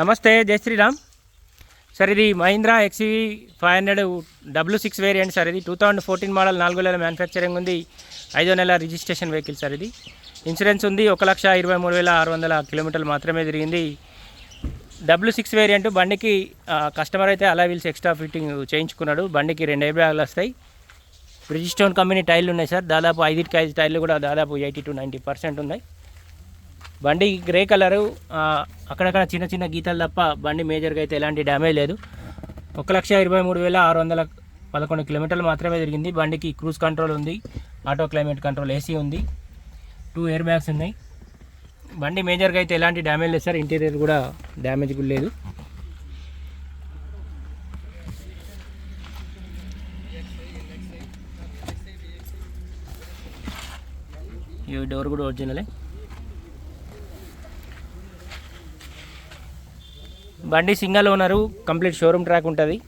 నమస్తే జై శ్రీరామ్. సార్ ఇది Mahindra XUV five hundred W six variant sir. ఇది టూ థౌజండ్ ఫోర్టీన్ మోడల్ నాలుగు నెలల మ్యానుఫ్యాక్చరింగ్ ఉంది. ఐదో నెల రిజిస్ట్రేషన్ వెహికల్ సార్ ఇది. ఇన్సూరెన్స్ ఉంది ఒక లక్ష ఇరవై మూడు వేల ఆరు వందల కిలోమీటర్లు మాత్రమే తిరిగింది. డబ్ల్యూ సిక్స్ వేరియంట్ బండికి కస్టమర్ అయితే అలా వీల్స్ ఎక్స్ట్రా ఫిట్టింగ్ చేయించుకున్నాడు. బండికి రెండు ఎయిర్ బ్యాగులు వస్తాయి. బ్రిజిస్టోన్ కంపెనీ టైర్లు ఉన్నాయి సార్. దాదాపు ఐదుకి ఐదు టైర్లు కూడా దాదాపు ఎయిటీ టు నైంటీ పర్సెంట్ ఉన్నాయి. బండి గ్రే కలరు అక్కడక్కడ చిన్న చిన్న గీతలు తప్ప బండి మేజర్గా అయితే ఎలాంటి డ్యామేజ్ లేదు. ఒక లక్ష ఇరవై మూడు వేల ఆరు వందల పదకొండు కిలోమీటర్లు మాత్రమే తిరిగింది. బండికి క్రూజ్ కంట్రోల్ ఉంది ఆటో క్లైమేట్ కంట్రోల్ ఏసీ ఉంది టూ ఎయిర్ బ్యాగ్స్ ఉన్నాయి. బండి మేజర్గా అయితే ఎలాంటి డ్యామేజ్ లేదు సార్ ఇంటీరియర్ కూడా డ్యామేజ్ కూడా లేదు. ఈ డోర్ కూడా ఒరిజినలే బండి single owner complete showroom track ఉంటుంది.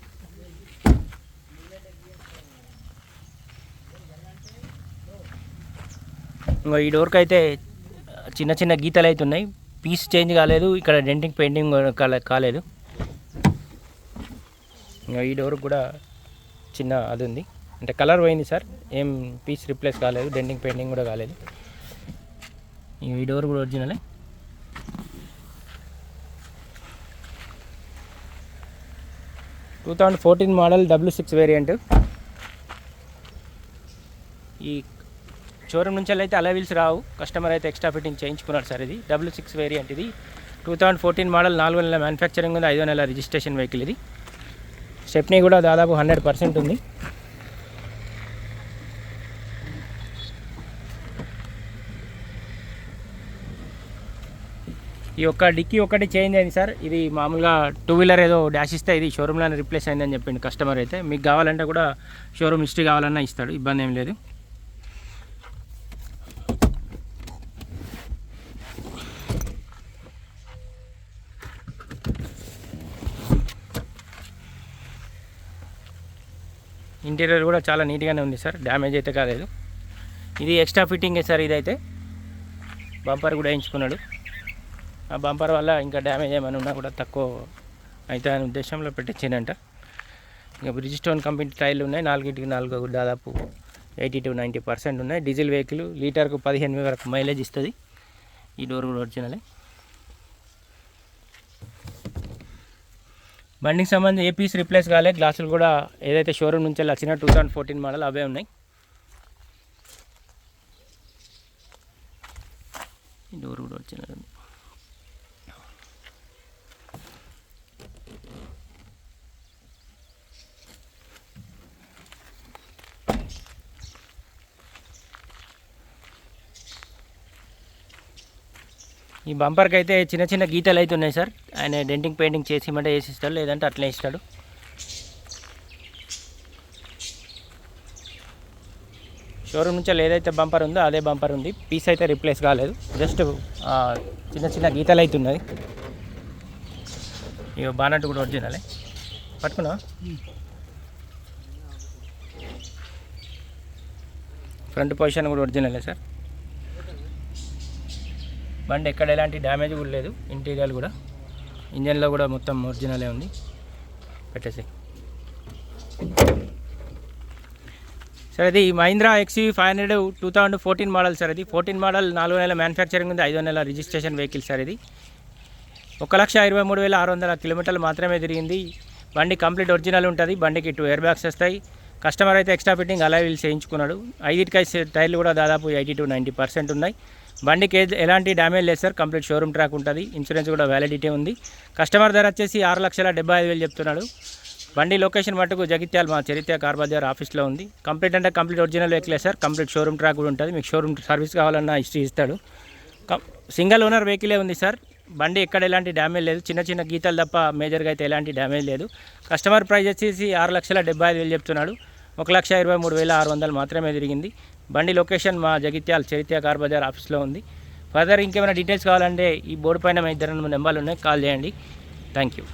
ఇంకో ఈ డోర్కి అయితే చిన్న చిన్న గీతలు అయితే ఉన్నాయి. పీస్ చేంజ్ కాలేదు ఇక్కడ డెంటింగ్ పెయింటింగ్ కాలే- కాలేదు. ఇంకా ఈ డోర్ కూడా చిన్న అది ఉంది. అంటే కలర్ పోయింది సార్ ఏం పీస్ రిప్లేస్ కాలేదు డెంటింగ్ పెయింటింగ్ కూడా కాలేదు. ఈ డోర్ కూడా ఒరిజినలే. Two thousand fourteen model W six variant. ఈ షోరూమ్ నుంచి అయితే అలా వీల్స్ రావు. కస్టమర్ అయితే ఎక్స్ట్రా ఫిట్టింగ్ చేయించుకున్నాడు సార్ ఇది. డబ్ల్యూ సిక్స్ వేరియంట్ ఇది. టూ థౌజండ్ ఫోర్టీన్ మోడల్ నాలుగు నెలల మ్యానుఫ్యాక్చరింగ్ ఉంది ఐదో నెల రిజిస్ట్రేషన్ వెహికల్ ఇది. స్టెప్నీ కూడా దాదాపు హండ్రెడ్ పర్సెంట్ ఉంది. ఈ యొక్క డిక్కీ ఒకటి చేంజ్ అయింది సార్. ఇది మామూలుగా టూ వీలర్ ఏదో డాష్ ఇస్తే ఇది షోరూమ్లోనే రిప్లేస్ అయిందని చెప్పింది కస్టమర్ అయితే. మీకు కావాలంటే కూడా షోరూమ్ హిస్టరీ కావాలన్నా ఇస్తాడు ఇబ్బంది ఏం లేదు. ఇంటీరియర్ కూడా చాలా నీట్గానే ఉంది సార్ డ్యామేజ్ అయితే కాలేదు. ఇది ఎక్స్ట్రా ఫిట్టింగే సార్ ఇదైతే. బంపర్ కూడా వేయించుకున్నాడు. బంపర్ వల్ల ఇంకా డ్యామేజ్ ఏమైనా ఉన్నా కూడా తక్కువ అయితే అనే ఉద్దేశంలో పెట్టించిందంట. ఇంకా బ్రిడ్జ్ స్టోన్ కంపెనీ టైర్లు ఉన్నాయి నాలుగింటికి నాలుగు దాదాపు ఎయిటీ టు నైంటీ పర్సెంట్ ఉన్నాయి. డీజిల్ వెహికల్ లీటర్కు పదిహేను వరకు మైలేజ్ ఇస్తుంది ఈ డోర్ కూడా ఒరిజినలే. బండికి సంబంధించి ఏ పీస్ రిప్లేస్ కాలే గ్లాసులు కూడా ఏదైతే షోరూమ్ నుంచి వచ్చిన టూ థౌసండ్ ఫోర్టీన్ మోడల్ అవే ఉన్నాయి. ఈ డోర్ కూడా ఒరిజినల్ ఈ బంపర్కి అయితే చిన్న చిన్న గీతలు అయితే ఉన్నాయి సార్. ఆయన డెంటింగ్ పెయింటింగ్ చేసి ఇమ్మంటే వేసి ఇస్తాడు లేదంటే అట్లే ఇస్తాడు. షోరూమ్ నుంచి ఏదైతే బంపర్ ఉందో అదే బంపర్ ఉంది. పీస్ అయితే రిప్లేస్ కాలేదు. జస్ట్ చిన్న చిన్న గీతలు అయితే ఉన్నాయి. ఇక బానట్ కూడా ఒరిజినలే పట్టుకున్నా ఫ్రంట్ పొజిషన్ కూడా ఒరిజినలే సార్. బండి ఎక్కడ ఎలాంటి డ్యామేజ్ కూడా లేదు. ఇంటీరియర్ కూడా. ఇంజన్లో కూడా మొత్తం ఒరిజినలే ఉంది. పెట్టేసి సార్ ఇది Mahindra XUV five hundred two thousand fourteen model sir ఇది ఫోర్టీన్ మోడల్ నాలుగు నెలల మ్యానుఫ్యాక్చరింగ్ ఉంది. ఐదో నెల రిజిస్ట్రేషన్ వెహికల్ సార్ ఇది. ఒక లక్ష ఇరవై మూడు వేల ఆరు వందల కిలోమీటర్లు మాత్రమే తిరిగింది. బండి కంప్లీట్ ఒరిజినల్ ఉంటుంది. బండికి టూ ఎయిర్ బ్యాగ్స్ వస్తాయి. కస్టమర్ అయితే ఎక్స్ట్రా ఫిట్టింగ్ అలా వీళ్ళు చేయించుకున్నాడు. ఐదుటికై టైర్లు కూడా దాదాపు ఎయిటీ టు నైంటీ పర్సెంట్ ఉన్నాయి. బండికి ఎలాంటి డ్యామేజ్ లేదు సార్ కంప్లీట్ షోరూమ్ ట్రాక్ ఉంటుంది. ఇన్సూరెన్స్ కూడా వ్యాలిడిటీ ఉంది. కస్టమర్ ధర వచ్చేసి ఆరు లక్షల డెబ్బై ఐదు వేలు చెప్తున్నాడు. బండి లొకేషన్ మటుకు జగిత్యాల మా చరిత్ర కార్ బజార్ ఆఫీస్లో ఉంది. కంప్లీట్ అంటే కంప్లీట్ ఒరిజినల్ వెహికలే సార్. కంప్లీట్ షోరూమ్ ట్రాక్ కూడా ఉంటుంది. మీకు షోరూమ్ సర్వీస్ కావాలన్నా హిస్టరీ ఇస్తాడు. సింగిల్ ఓనర్ వెహికలే ఉంది సార్. బండి ఎక్కడ ఎలాంటి డ్యామేజ్ లేదు. చిన్న చిన్న గీతలు తప్ప మేజర్గా అయితే ఎలాంటి డ్యామేజ్ లేదు. కస్టమర్ ప్రైస్ వచ్చేసి ఆరు లక్షల డెబ్బై ఐదు వేలు చెప్తున్నాడు. ఒక లక్ష ఇరవై మూడు వేల ఆరు వందలు మాత్రమే తిరిగింది. బండి లొకేషన్ మా జగిత్యాల చైత్య కార్ బజార్ ఆఫీస్లో ఉంది. ఫర్దర్ ఇంకేమైనా డీటెయిల్స్ కావాలంటే ఈ బోర్డు పైన మా ఇద్దరు నెంబర్లు ఉన్నాయి. కాల్ చేయండి. Thank you.